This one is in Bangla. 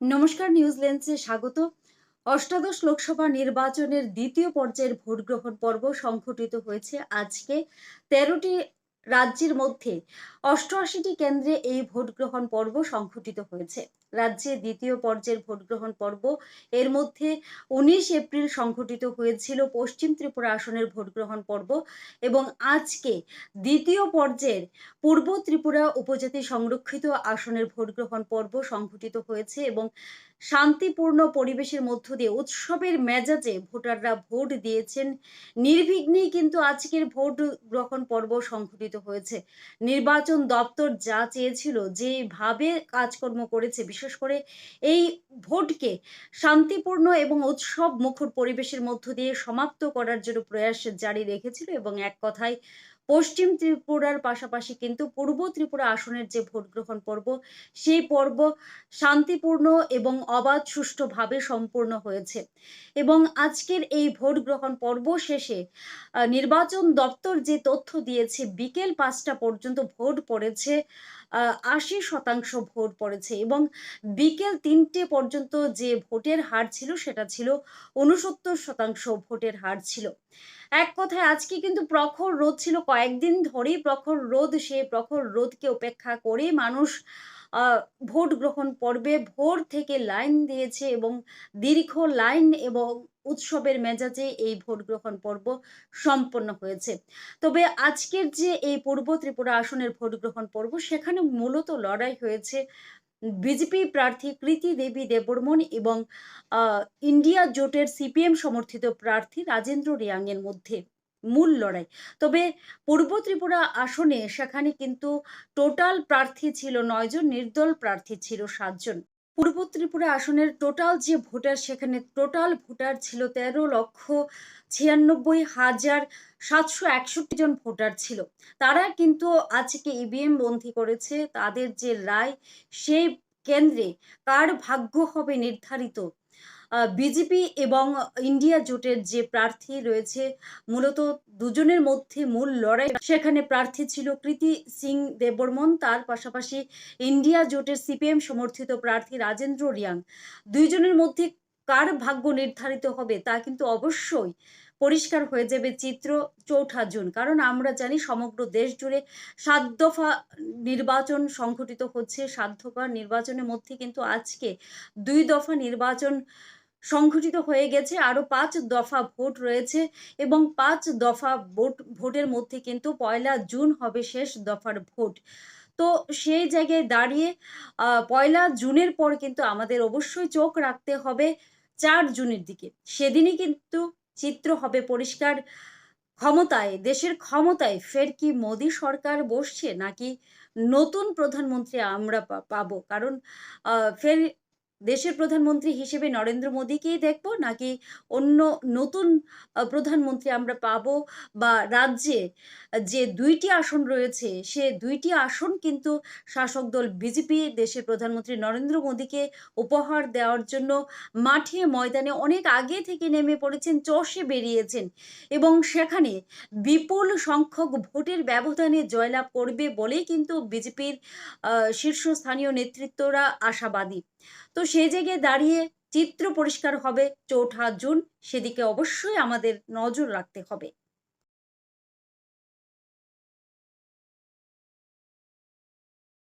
নমস্কার নিউজ লেন্সে স্বাগত। অষ্টাদশ লোকসভা নির্বাচনের দ্বিতীয় পর্যায়ের ভোট গ্রহণ পর্ব সংঘটিত হয়েছে আজকে তেরোটি রাজ্যের মধ্যে। অষ্টআশিটি কেন্দ্রে এই ভোট গ্রহণ পর্ব সংঘটিত হয়েছে। রাজ্যে দ্বিতীয় পর্যায়ের ভোট গ্রহণ পর্ব, এর মধ্যে উনিশ এপ্রিল সংঘটিত হয়েছিল পশ্চিম ত্রিপুরা আসনের ভোট গ্রহণ পর্ব এবং আজকে দ্বিতীয় পর্যায়ের পূর্ব ত্রিপুরা উপজাতি সংরক্ষিত আসনের ভোট গ্রহণ পর্ব সংঘটিত হয়েছে এবং শান্তিপূর্ণ পরিবেশের মধ্য দিয়ে উৎসবের মেজাজে ভোটাররা ভোট দিয়েছেন। নির্বিঘ্নেই কিন্তু আজকের ভোট গ্রহণ পর্ব সংঘটিত হয়েছে। নির্বাচন দপ্তর যা চেয়েছিল যেভাবে কাজকর্ম করেছে, বিশেষ করে এই ভোটকে শান্তিপূর্ণ এবং উৎসব মুখর পরিবেশের মধ্য দিয়ে সমাপ্ত করার জন্য প্রয়াস জারি রেখেছিল এবং এক কথায় পশ্চিম ত্রিপুরার পাশাপাশি কিন্তু পূর্ব ত্রিপুরা আসনের যে ভোট গ্রহণ পর্ব, সেই পর্ব শান্তিপূর্ণ এবং অবাধ সুষ্ঠুভাবে সম্পূর্ণ হয়েছে। এবং আজকের এই ভোট গ্রহণ পর্ব শেষে নির্বাচন দপ্তর যে তথ্য দিয়েছে, বিকেল পাঁচটা পর্যন্ত ভোট পড়েছে আশি শতাংশ ভোট পড়েছে এবং বিকেল তিনটে পর্যন্ত যে ভোটের হার ছিল সেটা ছিল উনসত্তর শতাংশ ভোটের হার ছিল। এক কথায় আজকে কিন্তু প্রখর রোদ ছিল কয়েকদিন ধরেই, প্রখর রোদ সে প্রখর রোদকে উপেক্ষা করে মানুষ ভোট গ্রহণ পর্বে ভোর থেকে লাইন দিয়েছে এবং দীর্ঘ লাইন এবং উৎসবের মেজাজে এই ভোট গ্রহণ পর্ব সম্পন্ন হয়েছে। তবে আজকের যে এই পূর্ব ত্রিপুরা আসনের ভোট গ্রহণ পর্ব, সেখানে মূলত লড়াই হয়েছে বিজেপি প্রার্থী কৃতি দেবী দেববর্মন এবং ইন্ডিয়া জোটের সিপিএম সমর্থিত প্রার্থী রাজেন্দ্র রিয়াংয়ের মধ্যে। মূল লড়াই। তবে পূর্ব ত্রিপুরা আসনে সেখানে কিন্তু টোটাল প্রার্থী ছিল নয়জন নির্দল প্রার্থী ছিল সাতজন পূর্ব ত্রিপুরা আসনের টোটাল যে ভোটার, সেখানে টোটাল ভোটার ছিল তেরো লক্ষ ছিয়ানব্বই হাজার সাতশো একষট্টি জন ভোটার ছিল। তারা কিন্তু আজকে ইভিএম বন্দী করেছে। তাদের যে রায়, সেই কেন্দ্রে কার ভাগ্য হবে নির্ধারিত বিজেপি এবং ইন্ডিয়া জোটের যে প্রার্থী রয়েছে, মূলত দুজনের মধ্যে মূল লড়াই। সেখানে প্রার্থী ছিল কৃতি সিং দেববর্মন, তার পাশাপাশি ইন্ডিয়া জোটের সিপিএম সমর্থিত প্রার্থী রাজেন্দ্র রিয়াং। দুইজনের মধ্যে কার ভাগ্য নির্ধারিত হবে তা কিন্তু অবশ্যই পরিষ্কার হয়ে যাবে চিত্র চৌঠা জুন। কারণ আমরা জানি সমগ্র দেশ জুড়ে সাত দফা নির্বাচন সংঘটিত হচ্ছে। সাত দফা নির্বাচনের মধ্যে কিন্তু আজকে দুই দফা নির্বাচন সংঘটিত হয়ে গেছে। আরও পাঁচ দফা ভোট রয়েছে এবং পাঁচ দফা ভোট, ভোটের মধ্যে কিন্তু পয়লা জুন হবে শেষ দফার ভোট। তো সেই জায়গায় দাঁড়িয়ে পয়লা জুনের পর কিন্তু আমাদের অবশ্যই চোখ রাখতে হবে চার জুনের দিকে। সেদিনই কিন্তু চিত্র হবে পরিষ্কার ক্ষমতায়, দেশের ক্ষমতায়। ফের কি মোদী সরকার বসছে নাকি নতুন প্রধানমন্ত্রী আমরা পাবো? কারণ ফের দেশের প্রধানমন্ত্রী হিসেবে নরেন্দ্র মোদীকেই দেখব, নাকি অন্য নতুন প্রধানমন্ত্রী আমরা পাবো? বা রাজ্যে যে দুইটি আসন রয়েছে, সে দুইটি আসন কিন্তু শাসক দল বিজেপি, দেশের প্রধানমন্ত্রী নরেন্দ্র মোদীকে উপহার দেওয়ার জন্য মাঠে, ময়দানে অনেক আগে থেকে নেমে পড়েছেন, চষে বেরিয়েছেন এবং সেখানে বিপুল সংখ্যক ভোটের ব্যবধানে জয়লাভ করবে বলেই কিন্তু বিজেপির শীর্ষস্থানীয় নেতৃত্বরা আশাবাদী। তো সে জায়গায় দাঁড়িয়ে চিত্র পরিষ্কার হবে চৌঠা জুন, সেদিকে অবশ্যই আমাদের নজর রাখতে হবে।